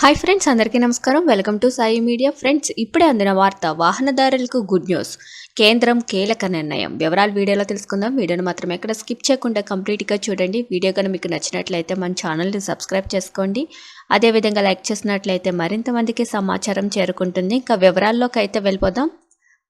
Hi friends అందరికీ నమస్కారం. Welcome to Sai media friends ఇప్పుడే అందిన వార్త వాహనదారులకు గుడ్ న్యూస్ కేంద్రం కీలక నిర్ణయం. వివరాలు వీడియోలో తెలుసుకుందాం. వీడియోను మాత్రం ఎక్కడ స్కిప్ చేయకుండా కంప్లీట్గా చూడండి. వీడియో కనుక మీకు నచ్చినట్లయితే మన ఛానల్ని సబ్స్క్రైబ్ చేసుకోండి. అదేవిధంగా లైక్ చేసినట్లయితే మరింత మందికి సమాచారం చేరుకుంటుంది. ఇంకా వివరాల్లోకి అయితే వెళ్ళిపోదాం.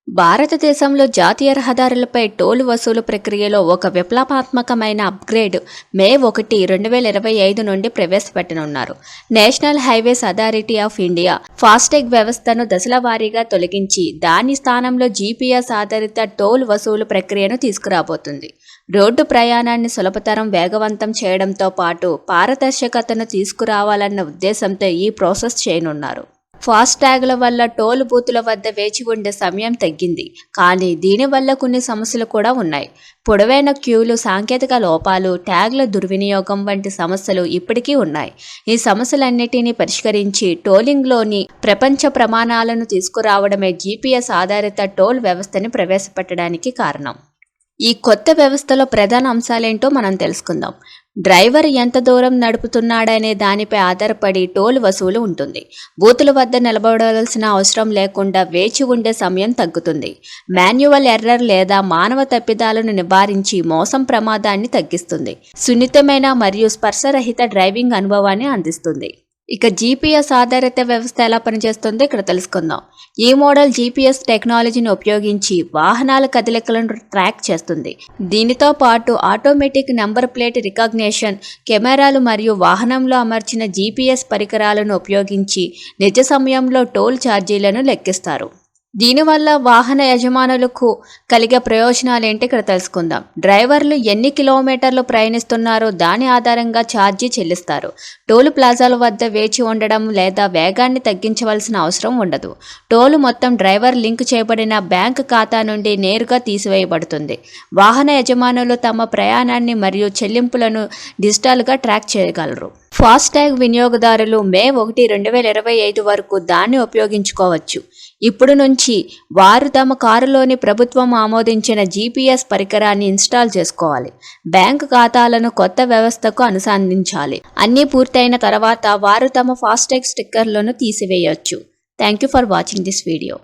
భారతదేశంలో జాతీయ రహదారులపై టోల్ వసూలు ప్రక్రియలో ఒక విప్లవాత్మకమైన అప్గ్రేడ్ మే ఒకటి రెండు వేల ఇరవై ఐదు నుండి ప్రవేశపెట్టనున్నారు. National highways authority of India FASTag వ్యవస్థను దశల వారీగా తొలగించి దాని స్థానంలో జీపీఎస్ ఆధారిత టోల్ వసూలు ప్రక్రియను తీసుకురాబోతుంది. రోడ్డు ప్రయాణాన్ని సులభతరం వేగవంతం చేయడంతో పాటు పారదర్శకతను తీసుకురావాలన్న ఉద్దేశంతో ఈ ప్రాసెస్ చేయనున్నారు. ఫాస్టాగ్ల వల్ల టోల్ బూతుల వద్ద వేచి ఉండే సమయం తగ్గింది. కానీ దీనివల్ల కొన్ని సమస్యలు కూడా ఉన్నాయి. పొడవైన క్యూలు సాంకేతిక లోపాలు ట్యాగ్ల దుర్వినియోగం వంటి సమస్యలు ఇప్పటికీ ఉన్నాయి. ఈ సమస్యలన్నిటినీ పరిష్కరించి టోలింగ్లోని ప్రపంచ ప్రమాణాలను తీసుకురావడమే జీపీఎస్ ఆధారిత టోల్ వ్యవస్థని ప్రవేశపెట్టడానికి కారణం. ఈ కొత్త వ్యవస్థలో ప్రధాన అంశాలేంటో మనం తెలుసుకుందాం. డ్రైవర్ ఎంత దూరం నడుపుతున్నాడనే దానిపై ఆధారపడి టోల్ వసూలు ఉంటుంది. బూతుల వద్ద నిలబడవలసిన అవసరం లేకుండా వేచి ఉండే సమయం తగ్గుతుంది. మాన్యువల్ ఎర్రర్ లేదా మానవ తప్పిదాలను నివారించి మోసం ప్రమాదాన్ని తగ్గిస్తుంది. సున్నితమైన మరియు స్పర్శరహిత డ్రైవింగ్ అనుభవాన్ని అందిస్తుంది. ఇక జీపీఎస్ ఆధారిత వ్యవస్థ ఎలా పనిచేస్తుందో ఇక్కడ తెలుసుకుందాం. ఈ మోడల్ జీపీఎస్ టెక్నాలజీని ఉపయోగించి వాహనాల కదలికలను ట్రాక్ చేస్తుంది. దీనితో పాటు ఆటోమేటిక్ నెంబర్ ప్లేట్ రికగ్నేషన్ కెమెరాలు మరియు వాహనంలో అమర్చిన జీపీఎస్ పరికరాలను ఉపయోగించి నిజ సమయంలో టోల్ ఛార్జీలను లెక్కిస్తారు. దీనివల్ల వాహన యజమానులకు కలిగే ప్రయోజనాలు ఏంటి ఇక్కడ తెలుసుకుందాం. డ్రైవర్లు ఎన్ని కిలోమీటర్లు ప్రయాణిస్తున్నారో దాని ఆధారంగా ఛార్జీ చెల్లిస్తారు. టోలు ప్లాజాల వద్ద వేచి ఉండడం లేదా వేగాన్ని తగ్గించవలసిన అవసరం ఉండదు. టోలు మొత్తం డ్రైవర్ లింక్ చేయబడిన బ్యాంక్ ఖాతా నుండి నేరుగా తీసివేయబడుతుంది. వాహన యజమానులు తమ ప్రయాణాన్ని మరియు చెల్లింపులను డిజిటల్గా ట్రాక్ చేయగలరు. ఫాస్టాగ్ వినియోగదారులు మే ఒకటి రెండు వేల ఇరవై ఐదు వరకు దాన్ని ఉపయోగించుకోవచ్చు. ఇప్పుడు నుంచి వారు తమ కారులోని ప్రభుత్వం ఆమోదించిన జీపీఎస్ పరికరాన్ని ఇన్స్టాల్ చేసుకోవాలి. బ్యాంకు ఖాతాలను కొత్త వ్యవస్థకు అనుసంధించాలి అన్నీ పూర్తయిన తర్వాత వారు తమ ఫాస్టాగ్ స్టిక్కర్లను తీసివేయవచ్చు thank you for watching this video.